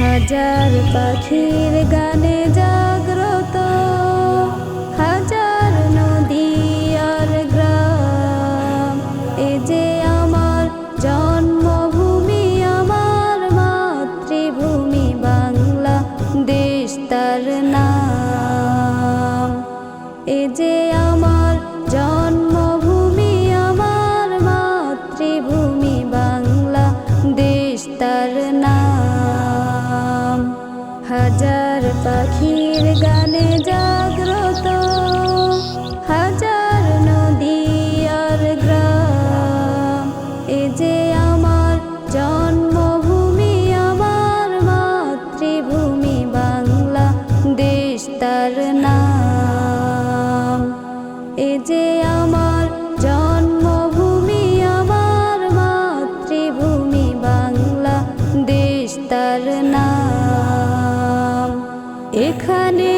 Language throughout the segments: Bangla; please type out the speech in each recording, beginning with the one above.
হাজার পাখির গানে জাগ্রত, হাজার নদী আর গ্রাম। এ যে আমার জন্মভূমি, আমার মাতৃভূমি বাংলা দেশ তার নাম। এ যে আমার জন্মভূমি, আমার মাতৃভূমি বাংলা দেশ তার নাম। হাজার পাখির গানে জাগ্রত, হাজার নদী আর গ্রাম। এ যে আমার জন্মভূমি, আমার মাতৃভূমি বাংলা দেশ তার নাম। এ যে এখানে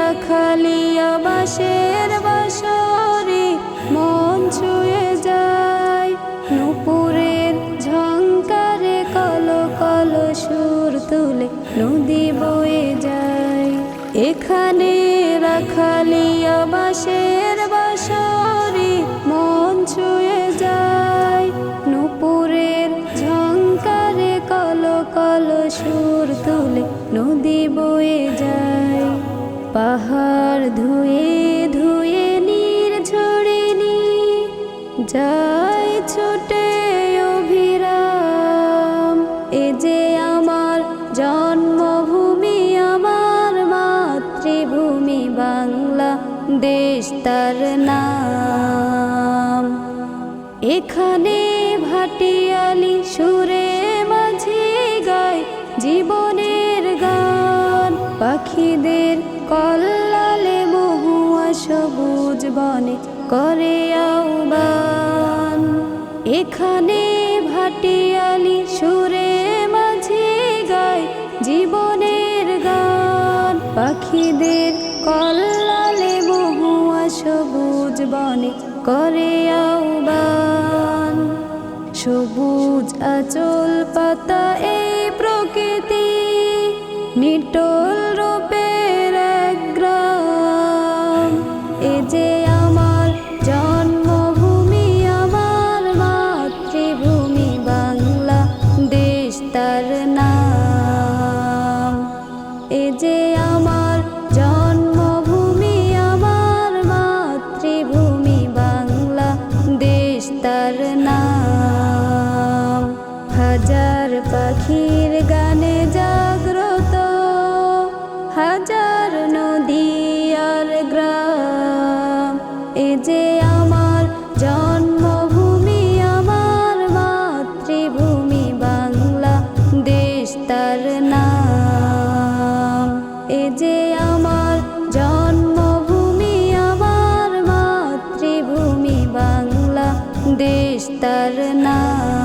রাখালি বাসের বাসরে মন ছুঁয়ে যায়। নুপুরের ঝঙ্কারে কল কল সুর তুলে নদী বয়ে যায়। এখানে রাখালি বাসের বাসরে সুর তুলে নদী বয়ে যায়। পাহাড় ধুয়ে ধুয়ে নীর ঝরে নি। যায় ছোটে অভিরাম, এ যে আমার জন্মভূমি, আমার মাতৃভূমি বাংলা দেশ তার নাম। এখানে ভাটিয়ালি কল্লালে মহুয়া সবুজ বনে করে আহ্বান। এখানে ভাটিয়ালি সুরে মাঝে গায় জীবনের গান। পাখিদের কল্লালে মহুয়া সবুজ বনে করে আহ্বান। সবুজ আচল পাতা এই প্রকৃতি, নিটল তার নাম। এ যে আমার জন্মভূমি, আমার মাতৃভূমি বাংলা দেশ তার নাম। হাজার পাখির গানে জাগ্রত, হাজার নদী আর গ্রাম। এ যে এ যে আমার জন্মভূমি আমার মাতৃভূমি বাংলা দেশ তার নাম।